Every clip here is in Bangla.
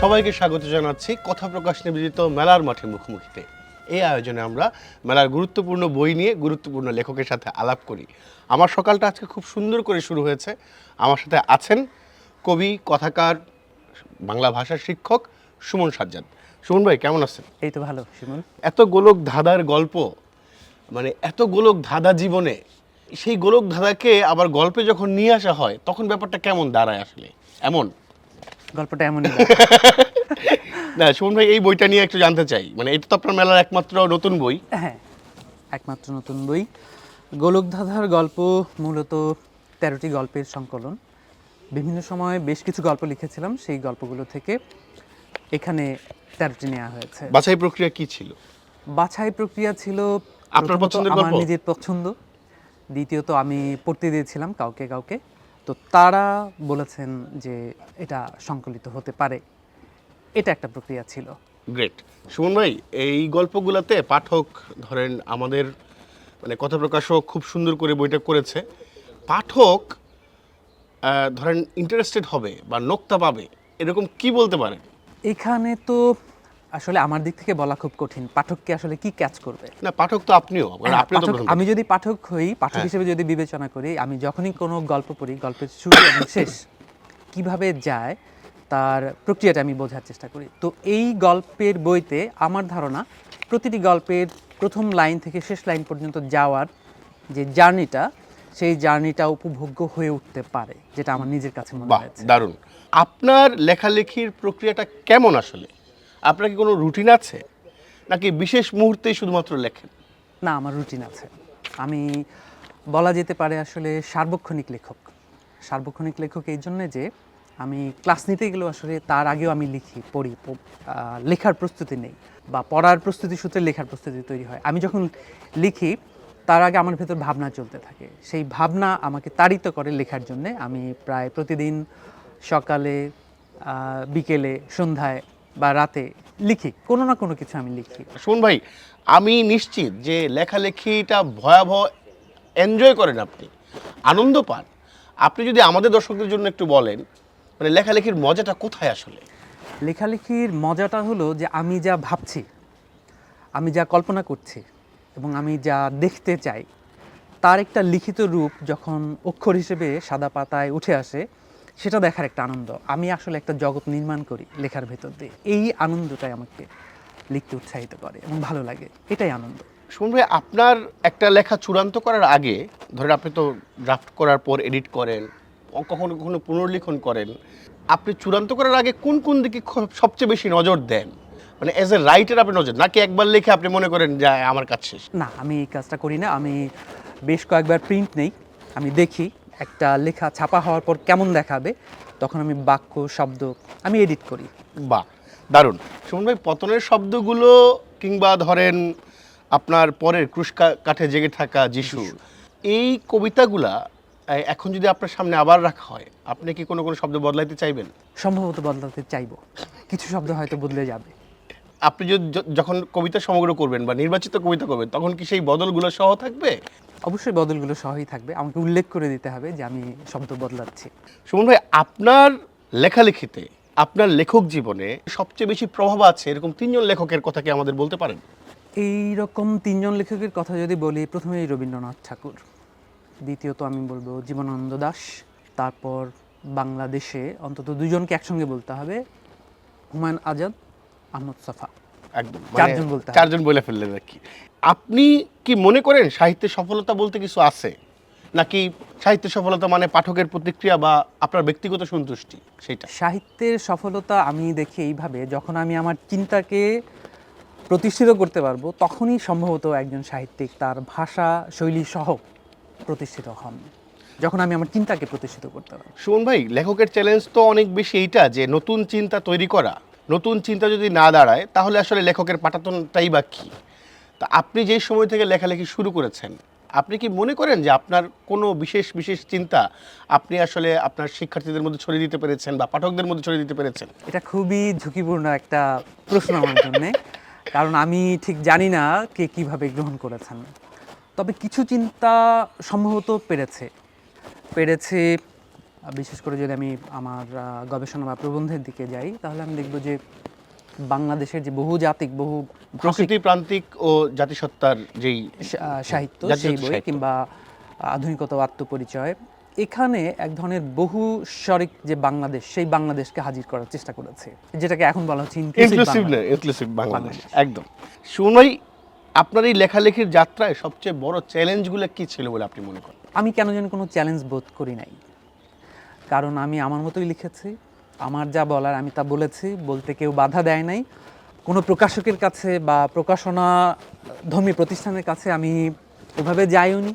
সবাইকে স্বাগত জানাচ্ছি। কথা প্রকাশ নিবেদিত মেলার মাঠে মুখোমুখিতে। এই আয়োজনে আমরা মেলার গুরুত্বপূর্ণ বই নিয়ে গুরুত্বপূর্ণ লেখকের সাথে আলাপ করি। আমার সকালটা আজকে খুব সুন্দর করে শুরু হয়েছে। আমার সাথে আছেন কবি, কথাকার, বাংলা ভাষার শিক্ষক সুমন সাজ্জাদ। সুমন ভাই কেমন আছেন? এই তো ভালো সুমন। এত গোলক ধাঁধার গল্প মানে এত গোলক ধাঁধা জীবনে সেই গোলক ধাঁধাকে আবার গল্পে যখন নিয়ে আসা হয় তখন ব্যাপারটা কেমন দাঁড়ায় আসলে? এমন? গল্পটা এমনই না সুমন ভাই এই বইটা নিয়ে একটু জানতে চাই। মানে এটা তো আপনার মেলার একমাত্র নতুন বই। হ্যাঁ একমাত্র নতুন বই। গোলকধাঁধার গল্প মূলত তেরোটি গল্পের সংকলন। বিভিন্ন সময় বেশ কিছু গল্প লিখেছিলাম সেই গল্পগুলো থেকে। এখানে তেরোটি নেওয়া হয়েছে। বাছাই প্রক্রিয়া কি ছিল? বাছাই প্রক্রিয়া ছিল আপনার পছন্দের আমার গল্প? নিজের পছন্দ। দ্বিতীয়ত আমি পড়তে দিয়েছিলাম কাউকে কাউকে। তো তারা বলেছেন যে এটা সংকলিত হতে পারে। এটা একটা প্রক্রিয়া ছিল। গ্রেট। সুমন ভাই এই গল্পগুলোতে পাঠক ধরেন আমাদের মানে কথা প্রকাশক খুব সুন্দর করে বইটা করেছে। পাঠক ধরেন ইন্টারেস্টেড হবে বা নোক্তা পাবে এরকম কি বলতে পারেন? এখানে তো আসলে আমার দিক থেকে বলা খুব কঠিন। পাঠককে আসলে কি ক্যাচ করবে? না পাঠক তো আপনিও। মানে হ্যাঁ, প্রথম আমি যদি পাঠক হই পাঠক হ্যাঁ। হিসেবে যদি বিবেচনা করি আমি যখনই কোনো গল্প পড়ি গল্পের শুরু এবং শেষ কীভাবে যায় তার প্রক্রিয়াটা আমি বোঝার চেষ্টা করি। তো এই গল্পের বইতে আমার ধারণা প্রতিটি গল্পের প্রথম লাইন থেকে শেষ লাইন পর্যন্ত যাওয়ার যে জার্নিটা সেই জার্নিটা উপভোগ্য হয়ে উঠতে পারে যেটা আমার নিজের কাছে মনে হয়েছে। দারুণ। আপনার লেখালেখির প্রক্রিয়াটা কেমন আসলে? আপনার কি কোনো রুটিন আছে? নাকি বিশেষ মুহূর্তেই শুধুমাত্র লেখেন? না আমার রুটিন আছে। আমি বলা যেতে পারে আসলে সার্বক্ষণিক লেখক। সার্বক্ষণিক লেখক এই জন্যে যে আমি ক্লাস নিতে গেলেও আসলে তার আগেও আমি লিখি পড়ি লেখার প্রস্তুতি নেই বা পড়ার প্রস্তুতি সূত্রে লেখার প্রস্তুতি তৈরি হয়। আমি যখন লিখি তার আগে আমার ভেতর ভাবনা চলতে থাকে। সেই ভাবনা আমাকে তাড়িত করে লেখার জন্য আমি প্রায় প্রতিদিন সকালে বিকেলে সন্ধ্যায় বা রাতে লিখি। কোনো না কোনো কিছু আমি লিখি। শুন ভাই আমি নিশ্চিত যে লেখালেখিটা ভয়াবহ এনজয় করেন আপনি। আনন্দ পান। আপনি যদি আমাদের দর্শকদের জন্য একটু বলেন মানে লেখালেখির মজাটা কোথায় আসলে? লেখালেখির মজাটা হলো যে আমি যা ভাবছি আমি যা কল্পনা করছি এবং আমি যা দেখতে চাই, তার একটা লিখিত রূপ যখন অক্ষর হিসেবে সাদা পাতায় উঠে আসে, সেটা দেখার একটা আনন্দ। আমি আসলে একটা জগৎ নির্মাণ করি লেখার ভেতর দিয়ে। এই আনন্দটাই আমাকে লিখতে উৎসাহিত করে এবং ভালো লাগে। এটাই আনন্দ। শুন ভাই, আপনার একটা লেখা চূড়ান্ত করার আগে, ধরেন আপনি তো ড্রাফট করার পর এডিট করেন, কখনো কখনো পুনর্লিখন করেন, আপনি চূড়ান্ত করার আগে কোন কোন দিকে সবচেয়ে বেশি নজর দেন? মানে অ্যাজ এ রাইটার আপনি নজর নাকি একবার লিখে আপনি মনে করেন যে আমার কাজ শেষ না আমি এই কাজটা করি না আমি বেশ কয়েকবার প্রিন্ট নেই আমি দেখি একটা লেখা ছাপা হওয়ার পর কেমন দেখাবে তখন আমি বাক্য শব্দ আমি এডিট করি। বাহ দারুণ। সুমন ভাই পতনের শব্দগুলো কিংবা ধরেন আপনার পরের ক্রুশ কাঠে জেগে থাকা যিশু এই কবিতাগুলা এখন যদি আপনার সামনে আবার রাখা হয় আপনি কি কোনো কোনো শব্দ বদলাইতে চাইবেন? সম্ভবত বদলাতে চাইব। কিছু শব্দ হয়তো বদলে যাবে। আপনি যদি যখন কবিতা সমগ্র করবেন বা নির্বাচিত কবিতা করবেন তখন কি সেই বদলগুলো সহ থাকবে? অবশ্যই বদলগুলো সহই থাকবে। আমাকে উল্লেখ করে দিতে হবে যে আমি শব্দ বদলাচ্ছি। সুমন ভাই আপনার লেখালেখিতে আপনার লেখক জীবনে সবচেয়ে বেশি প্রভাব আছে এরকম তিনজন লেখকের কথা কি আমাদের বলতে পারেন? এই রকম তিনজন লেখকের কথা যদি বলি প্রথমেই রবীন্দ্রনাথ ঠাকুর দ্বিতীয়ত আমি বলব জীবনানন্দ দাশ তারপর বাংলাদেশে অন্তত দুজনকে একসঙ্গে বলতে হবে হুমায়ুন আজাদ আহমদ সাফা। একদম মানে চারজন বলতে চারজন বলে ফেললেন আর কি। আপনি কি মনে করেন সাহিত্যের সফলতা বলতে কিছু আছে? নাকি সাহিত্যের সফলতা মানে পাঠকের প্রতিক্রিয়া বা আপনার ব্যক্তিগত সন্তুষ্টি সেটা? সাহিত্যের সফলতা আমি দেখি এইভাবে যখন আমি আমার চিন্তাকে প্রতিষ্ঠিত করতে পারব তখনই সম্ভবত একজন সাহিত্যিক তার ভাষা শৈলী সহ প্রতিষ্ঠিত হন। যখন আমি আমার চিন্তাকে প্রতিষ্ঠিত করতে পারব। সুমন ভাই লেখকের চ্যালেঞ্জ তো অনেক বেশি এইটা যে নতুন চিন্তা তৈরি করা নতুন চিন্তা যদি না দাঁড়ায়, তাহলে আসলে লেখকের পাঠাতনটাই বা কী? তা আপনি যেই সময় থেকে লেখালেখি শুরু করেছেন, আপনি কি মনে করেন যে আপনার কোনো বিশেষ বিশেষ চিন্তা আপনি আসলে আপনার শিক্ষার্থীদের মধ্যে ছড়িয়ে দিতে পেরেছেন বা পাঠকদের মধ্যে ছড়িয়ে দিতে পেরেছেন? এটা খুবই ঝুঁকিপূর্ণ একটা প্রশ্ন আমার জন্য, কারণ আমি ঠিক জানি না কে কীভাবে গ্রহণ করেছেন। তবে কিছু চিন্তা সম্ভবত পেরেছে। পেরেছে বিশেষ করে যদি আমি আমার গবেষণা বা প্রবন্ধের দিকে যাই তাহলে আমি দেখব যে বাংলাদেশের যে বহু ভাষিক প্রকৃতি প্রান্তিক ও জাতিসত্তার যেই সাহিত্য সেই বই কিংবা আধুনিকতা ও আত্মপরিচয় এখানে এক ধরনের বহু স্বরিক যে বাংলাদেশ সেই বাংলাদেশকে হাজির করার চেষ্টা করেছে যেটাকে এখন বলা হচ্ছে ইনক্লুসিভ। ইনক্লুসিভ বাংলাদেশ একদম। সুমন আপনার এই লেখালেখির যাত্রায় সবচেয়ে বড় চ্যালেঞ্জগুলো কি ছিল বলে আপনি মনে করেন? আমি কেন যেন কোনো চ্যালেঞ্জ বোধ করি নাই। কারণ আমি আমার মতোই লিখেছি। আমার যা বলার আমি তা বলেছি বলতে কেউ বাধা দেয় নাই। কোনো প্রকাশকের কাছে বা প্রকাশনা ধর্মী প্রতিষ্ঠানের কাছে আমি ওভাবে যাইওনি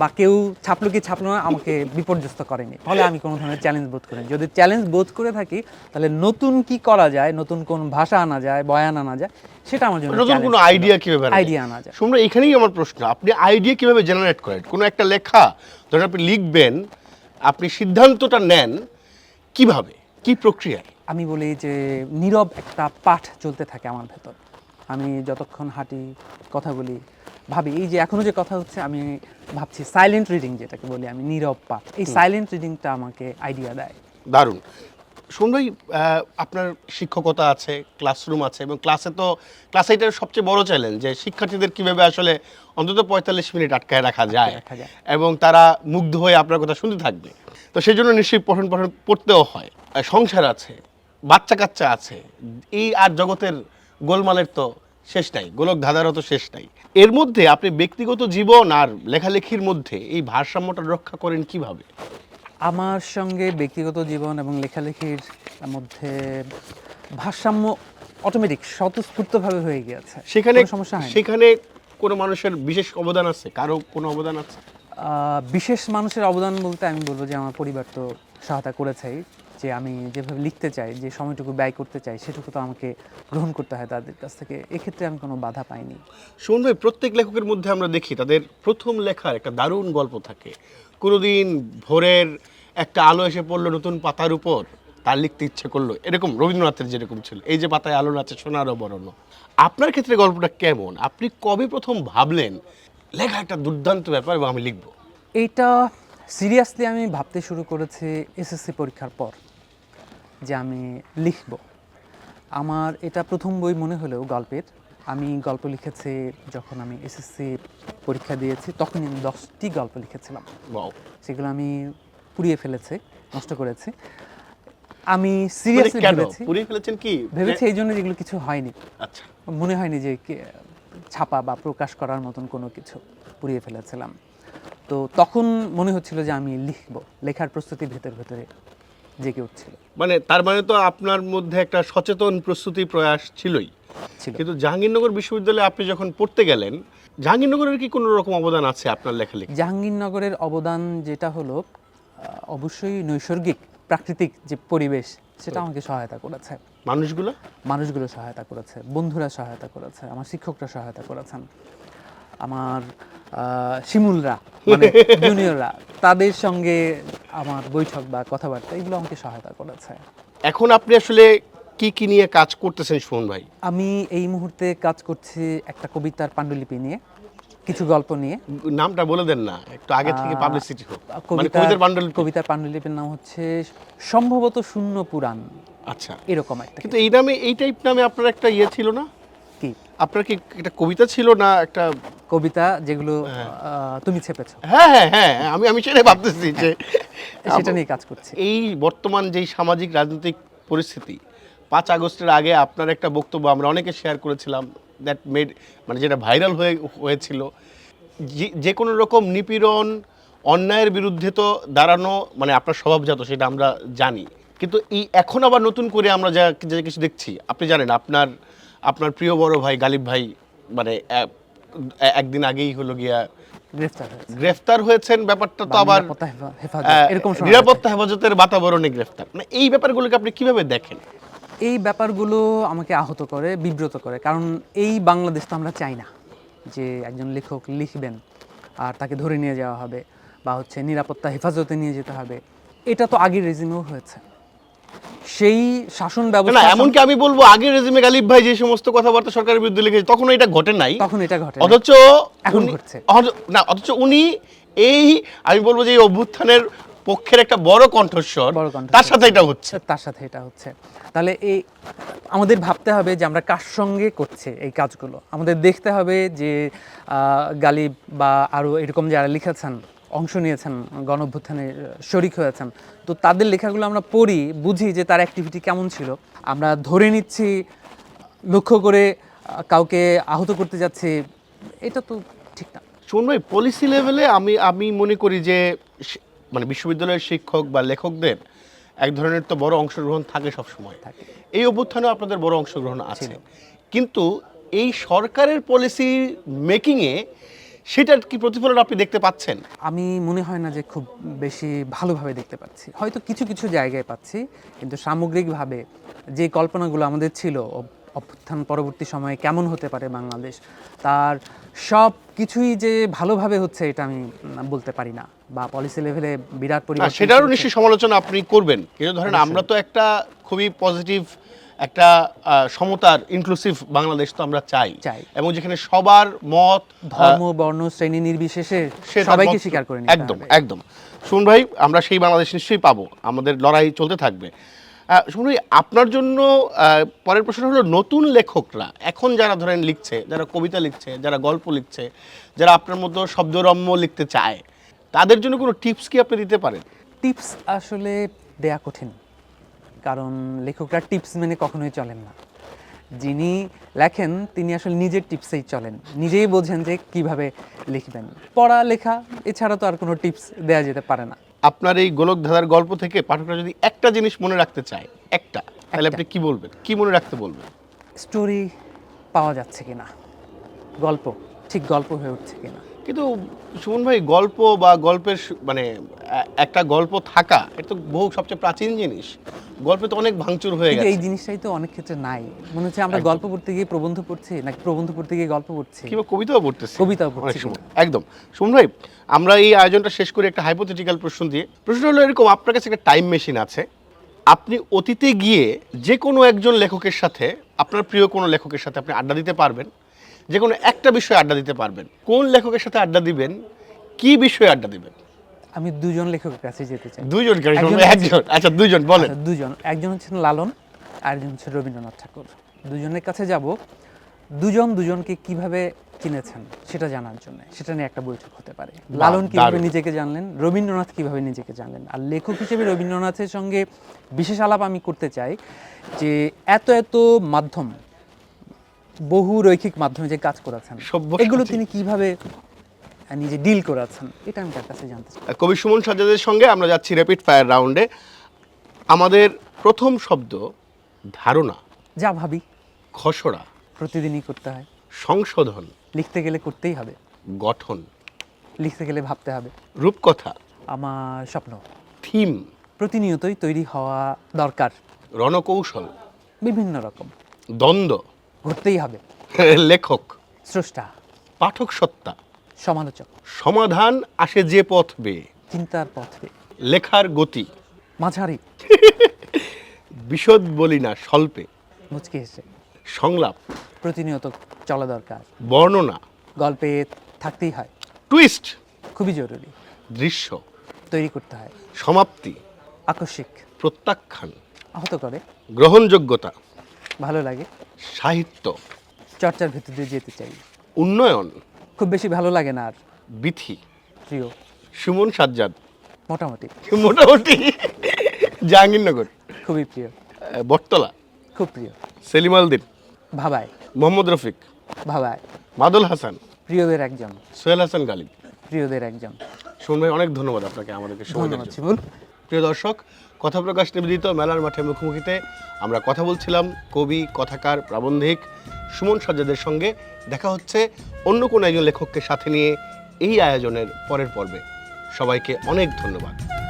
বা কেউ ছাপলো কি ছাপলো না আমাকে বিপর্যস্ত করেনি। ফলে আমি কোনো ধরনের চ্যালেঞ্জ বোধ করিনি। যদি চ্যালেঞ্জ বোধ করে থাকি তাহলে নতুন কি করা যায় নতুন কোন ভাষা আনা যায় বয়ান আনা যায় সেটা আমার জন্য নতুন কোনো আইডিয়া কীভাবে আইডিয়া আনা যায়। সুমন এখানেই আমার প্রশ্ন। আপনি আইডিয়া কীভাবে জেনারেট করেন? কোনো একটা লেখা ধরেন আপনি লিখবেন আপনি সিদ্ধান্তটা নেন কীভাবে? কি প্রক্রিয়ায় আমি বলি যে নীরব একটা পাঠ চলতে থাকে আমার ভেতর। আমি যতক্ষণ হাঁটি কথা বলি ভাবি এই যে এখনও যে কথা হচ্ছে আমি ভাবছি সাইলেন্ট রিডিং যেটাকে বলি আমি নীরব পাঠ। এই সাইলেন্ট রিডিংটা আমাকে আইডিয়া দেয়। দারুণ। শুনবই আপনার শিক্ষকতা আছে ক্লাসরুম আছে এবং ক্লাসে তো ক্লাসে এটার সবচেয়ে বড় চ্যালেঞ্জ যে শিক্ষার্থীদের কীভাবে আসলে অন্তত পঁয়তাল্লিশ মিনিট আটকায় রাখা যায় এবং তারা মুগ্ধ হয়ে আপনার কথা শুনতে থাকবে। তো সেই জন্য নিশ্চয়ই পঠন পঠন পড়তেও হয়। সংসার আছে বাচ্চা কাচ্চা আছে এই আর জগতের গোলমালের তো শেষ নাই গোলক ধাঁধারও তো শেষ নাই। এর মধ্যে আপনি ব্যক্তিগত জীবন আর লেখালেখির মধ্যে এই ভারসাম্যটা রক্ষা করেন কীভাবে? আমার সঙ্গে ব্যক্তিগত জীবন এবং লেখালেখির মধ্যে ভারসাম্য অটোমেটিক স্বতঃস্ফূর্তভাবে হয়ে গিয়েছে। সেখানে সমস্যা হয় সেখানে কোনো মানুষের বিশেষ অবদান আছে? কারও কোনো অবদান আছে? বিশেষ মানুষের অবদান বলতে আমি বলব যে আমার পরিবার তো সহায়তা করেছেই। যে আমি যেভাবে লিখতে চাই যে সময়টুকু ব্যয় করতে চাই সেটুকু তো আমাকে গ্রহণ করতে হয় তাদের কাছ থেকে। এক্ষেত্রে আমি কোনো বাধা পাইনি। ভাই প্রত্যেক লেখকের মধ্যে আমরা দেখি তাদের প্রথম লেখার একটা দারুণ গল্প থাকে। কোনোদিন ভোরের একটা আলো এসে পড়ল নতুন পাতার উপর, তার লিখতে ইচ্ছে করল। এরকম রবীন্দ্রনাথের যেরকম ছিল, এই যে পাতায় আলো আছে সোনারও বরণ আপনার ক্ষেত্রে গল্পটা কেমন? আপনি কবে প্রথম ভাবলেন, লেখা একটা দুর্দান্ত ব্যাপার এবং আমি লিখব? এইটা সিরিয়াসলি আমি ভাবতে শুরু করেছি এসএসসি পরীক্ষার পর, যে আমি লিখব। আমার এটা প্রথম বই মনে হলেও গল্পের। আমি গল্প লিখেছি যখন আমি এসএসসি পরীক্ষা দিয়েছি তখনই আমি দশটি গল্প লিখেছিলাম. সেগুলো আমি পুড়িয়ে ফেলেছি নষ্ট করেছি। আমি মানে সিরিয়াসলি ভেবেছি পুড়িয়ে ফেলেছেন কি? ভেবেছি এই জন্য যেগুলো কিছু হয়নি। আচ্ছা। মনে হয়নি যে ছাপা বা প্রকাশ করার মতন কোনো কিছু পুড়িয়ে ফেলেছিলাম। তো তখন মনে হচ্ছিল যে আমি লিখব লেখার প্রস্তুতি ভেতর ভেতরে জেগে উঠছিল। মানে তার মানে তো আপনার মধ্যে একটা সচেতন প্রস্তুতি প্রয়াস ছিলই। ছিল কিন্তু জাহাঙ্গীরনগর বিশ্ববিদ্যালয়ে আপনি যখন পড়তে গেলেন জাহাঙ্গীরনগরের কি কোনো রকম অবদান আছে আপনার লেখালেখি? জাহাঙ্গীরনগরের অবদান যেটা হলো অবশ্যই নৈসর্গিক প্রাকৃতিক যে পরিবেশ সেটা আমাকে সহায়তা করেছে। মানুষগুলো? মানুষগুলো সহায়তা করেছে বন্ধুরা সহায়তা করেছে আমার শিক্ষকরা সহায়তা করেছেন। আমার শিমুলরা মানে জুনিয়ররা তাদের সঙ্গে আমার বৈঠক বা কথাবার্তা এগুলো আমাকে সহায়তা করেছে। এখন আপনি আসলে কি কি নিয়ে কাজ করতেছেন সুমন ভাই? আমি এই মুহূর্তে কাজ করছি একটা কবিতার পাণ্ডুলিপি নিয়ে কিছু গল্প নিয়ে। নামটা বলে দেন না একটু আগে থেকে পাবলিসিটি হোক। মানে কবিতার বান্ডল কবিতার পাণ্ডুলিপির নাম হচ্ছে সম্ভবত শূন্য পুরাণ। আচ্ছা। এরকম একটা কিন্তু এই নামে এই টাইপ নামে আপনার একটা ইয়ে ছিল না? কি? আপনার কি একটা কবিতা ছিল না একটা? কবিতা যেগুলো আহ, তুমি ছেপেছো। হ্যাঁ হ্যাঁ হ্যাঁ আমি আমি সেটাই ভাবতেছি যে সেটা নিয়ে কাজ করছি। এই বর্তমান যেই সামাজিক রাজনৈতিক পরিস্থিতি পাঁচ আগস্টের আগে আপনার একটা বক্তব্য আমরা অনেকে শেয়ার করেছিলাম দ্যাট মেড মানে যেটা ভাইরাল হয়ে হয়েছিল। যে- কোনো রকম নিপীড়ন অন্যায়ের বিরুদ্ধে তো দাঁড়ানো মানে আপনার স্বভাবজাত সেটা আমরা জানি। কিন্তু এই এখন আবার নতুন করে আমরা যা যা কিছু দেখছি আপনি জানেন আপনার আপনার প্রিয় বড় ভাই গালিব ভাই মানে একদিন আগেই হলো গিয়া গ্রেফতার গ্রেফতার হয়েছেন ব্যাপারটা তো আবার নিরাপত্তা হেফাজতের বাতাবরণে গ্রেফতার। মানে এই ব্যাপারগুলোকে আপনি কীভাবে দেখেন। এই ব্যাপারগুলো আমাকে আহত করে বিব্রত করে। কারণ এই বাংলাদেশ তো আমরা চাই না যে একজন লেখক লিখবেন আর তাকে ধরে নিয়ে যাওয়া হবে বা হচ্ছে নিরাপত্তা হেফাজতে নিয়ে যেতে হবে। এটা তো আগের রেজিমেও হয়েছে। সেই শাসন ব্যবস্থা এমনকি আমি বলব আগের রেজিমে গালিব ভাই যে সমস্ত কথাবার্তা সরকারের বিরুদ্ধে লিখেছে তখন এটা ঘটে নাই। তখন এটা ঘটে অথচ এখন ঘটছে। না অথচ উনি এই আমি বলব যে এই অভ্যুত্থানের পক্ষের একটা বড় কণ্ঠস্বর। তার সাথে এটা হচ্ছে। তার সাথে এটা হচ্ছে। তাহলে এই আমাদের ভাবতে হবে যে আমরা কার সঙ্গে করছে এই কাজগুলো? আমাদের দেখতে হবে যে গালিব বা আরও এরকম যারা লিখেছেন অংশ নিয়েছেন গণ গণঅভ্যুত্থানে শরিক হয়েছেন তো তাদের লেখাগুলো আমরা পড়ি বুঝি যে তার অ্যাক্টিভিটি কেমন ছিল। আমরা ধরে নিচ্ছি লক্ষ্য করে কাউকে আহত করতে যাচ্ছে এটা তো ঠিক না। শুন ভাই পলিসি লেভেলে আমি আমি মনে করি যে মানে বিশ্ববিদ্যালয়ের শিক্ষক বা লেখকদের এক ধরনের তো বড় অংশগ্রহণ থাকে সব সময় থাকে। এই অভ্যুত্থানে আপনাদের বড় অংশগ্রহণ আছে। কিন্তু এই সরকারের পলিসি মেকিংয়ে সেটার কি প্রতিফলন আপনি দেখতে পাচ্ছেন? আমি মনে হয় না যে খুব বেশি ভালোভাবে দেখতে পাচ্ছি। হয়তো কিছু কিছু জায়গায় পাচ্ছি। কিন্তু সামগ্রিকভাবে যে কল্পনাগুলো আমাদের ছিল অভ্যুত্থান পরবর্তী সময়ে কেমন হতে পারে বাংলাদেশ? তার সব কিছুই যে ভালোভাবে হচ্ছে এটা আমি বলতে পারি না বা পলিসি লেভেলে বিরাট পরিবর্তন সেটারও নিশ্চয়ই সমালোচনা আপনি করবেন। কিন্তু ধরেন আমরা তো একটা খুবই পজিটিভ একটা সমতার ইনক্লুসিভ বাংলাদেশ তো আমরা চাই। চাই। এবং যেখানে সবার মত ধর্ম বর্ণ শ্রেণি নির্বিশেষে সবাইকে স্বীকার করে একদম একদম। শুন ভাই আমরা সেই বাংলাদেশ নিশ্চয়ই পাবো। আমাদের লড়াই চলতে থাকবে। আহ, শুন আপনার জন্য পরের প্রশ্ন হলো নতুন লেখকরা এখন যারা ধরেন লিখছে যারা কবিতা লিখছে যারা গল্প লিখছে যারা আপনার মতো শব্দরম্য লিখতে চায় তাদের জন্য কোনো টিপস কি আপনি দিতে পারেন? টিপস আসলে দেয়া কঠিন কারণ লেখকরা টিপস মেনে কখনোই চলেন না। যিনি লেখেন তিনি আসলে নিজের টিপসেই চলেন নিজেই বোঝেন যে কীভাবে লিখবেন। পড়া লেখা এছাড়া তো আর কোনো টিপস দেয়া যেতে পারে না। আপনার এই গোলক ধাঁধার গল্প থেকে পাঠকরা যদি একটা জিনিস মনে রাখতে চায় একটা তাহলে আপনি কি বলবেন? কি মনে রাখতে বলবেন? স্টোরি পাওয়া যাচ্ছে কিনা? গল্প ঠিক গল্প হয়ে উঠছে কিনা? কিন্তু সুমন ভাই গল্প বা গল্পের মানে একটা গল্প থাকা এটা তো বহু সবচেয়ে প্রাচীন জিনিস। গল্পে তো অনেক ভাঙচুর হয়ে গেছে। এই জিনিসটাই তো অনেক ক্ষেত্রে নাই। মনে হচ্ছে আমরা গল্প পড়তে গিয়ে প্রবন্ধ পড়ছি নাকি প্রবন্ধ পড়তে গিয়ে গল্প পড়ছি? কিংবা কবিতাও পড়তেছি। কবিতাও পড়ছি। একদম। সুমন ভাই আমরা এই আয়োজনটা শেষ করে একটা হাইপোথেটিক্যাল প্রশ্ন দিয়ে প্রশ্ন হলো এরকম আপনার কাছে একটা টাইম মেশিন আছে। আপনি অতীতে গিয়ে যে কোনো একজন লেখকের সাথে আপনার প্রিয় কোনো লেখকের সাথে আপনি আড্ডা দিতে পারবেন। যে কোনো একটা বিষয়ে আড্ডা দিতে পারবেন। কোন লেখকের সাথে আড্ডা দিবেন? কি বিষয়ে আড্ডা দিবেন? আমি দুজন লেখকের কাছে যেতে চাই। দুইজন কেন? একজন আচ্ছা দুজন বলেন। আচ্ছা, দুজন। একজন হচ্ছেন লালন আর একজন হচ্ছে রবীন্দ্রনাথ ঠাকুর। দুজনের কাছে যাব। দুজন দুজনকে কীভাবে চিনেছেন সেটা জানার জন্য? সেটা নিয়ে একটা বৈঠক হতে পারে। লালন কীভাবে নিজেকে জানলেন? রবীন্দ্রনাথ কীভাবে নিজেকে জানলেন? আর লেখক হিসেবে রবীন্দ্রনাথের সঙ্গে বিশেষ আলাপ আমি করতে চাই যে এত এত মাধ্যম বহু রৈখিক মাধ্যমে যে কাজ করেছেন। এগুলো তিনি কীভাবে নিজে ডিল করেছেন? এটা আমি তার কাছে জানতে চাই। কবি সুমন সাজ্জাদের সঙ্গে আমরা যাচ্ছি র্যাপিড ফায়ার রাউন্ডে আমাদের প্রথম শব্দ ধারণা। যা ভাবি। খসড়া। প্রতিদিনই করতে হয়। সংশোধন। লিখতে গেলে করতেই হবে। গঠন। লিখতে গেলে ভাবতে হবে। রূপকথা। আমার স্বপ্ন। থিম। প্রতিনিয়তই তৈরি হওয়া দরকার। রণকৌশল। বিভিন্ন রকম। দ্বন্দ্ব। ঘটতেই হবে। লেখক স্রষ্টা পাঠক সত্তা সমালোচক। সমাধান আসে যে পথ বেয়ে চিন্তার পথে লেখার গতি। মাঝারি। বিশদ বলি না স্বল্পে। মুচকি হেসে। সংলাপ। প্রতিনিয়ত চলা দরকার। বর্ণনা। গল্পে থাকতেই হয়। টুইস্ট। খুবই জরুরি। দৃশ্য। তৈরি করতে হয়। সমাপ্তি। আকস্মিক। প্রত্যাখ্যান। আহত করে। গ্রহণযোগ্যতা। ভালো লাগে। সাহিত্য। চর্চার ভেতর দিয়ে যেতে চাই। উন্নয়ন। খুব বেশি ভালো লাগে না আর। বিথি প্রিয়। সুমন সাজ্জাদ। মোটামুটি। মোটামুটি। জাহাঙ্গীরনগর। খুবই প্রিয়। বটতলা। খুব প্রিয়। সেলিম আলদিন ভাবায়। মোহাম্মদ রফিক। ভাবায়। মাদুল হাসান। প্রিয়দের একজন। সোহেল হাসান গালিব। প্রিয়দের একজন। সুমন ভাই অনেক ধন্যবাদ আপনাকে আমাদেরকে সময় দেওয়ার জন্য। প্রিয় দর্শক কথা প্রকাশ নিবেদিত মেলার মাঠে মুখোমুখিতে আমরা কথা বলছিলাম কবি, কথাকার, প্রাবন্ধিক সুমন সজ্জাদের সঙ্গে। দেখা হচ্ছে অন্য কোনো একজন লেখককে সাথে নিয়ে এই আয়োজনের পরের পর্বে। সবাইকে অনেক ধন্যবাদ।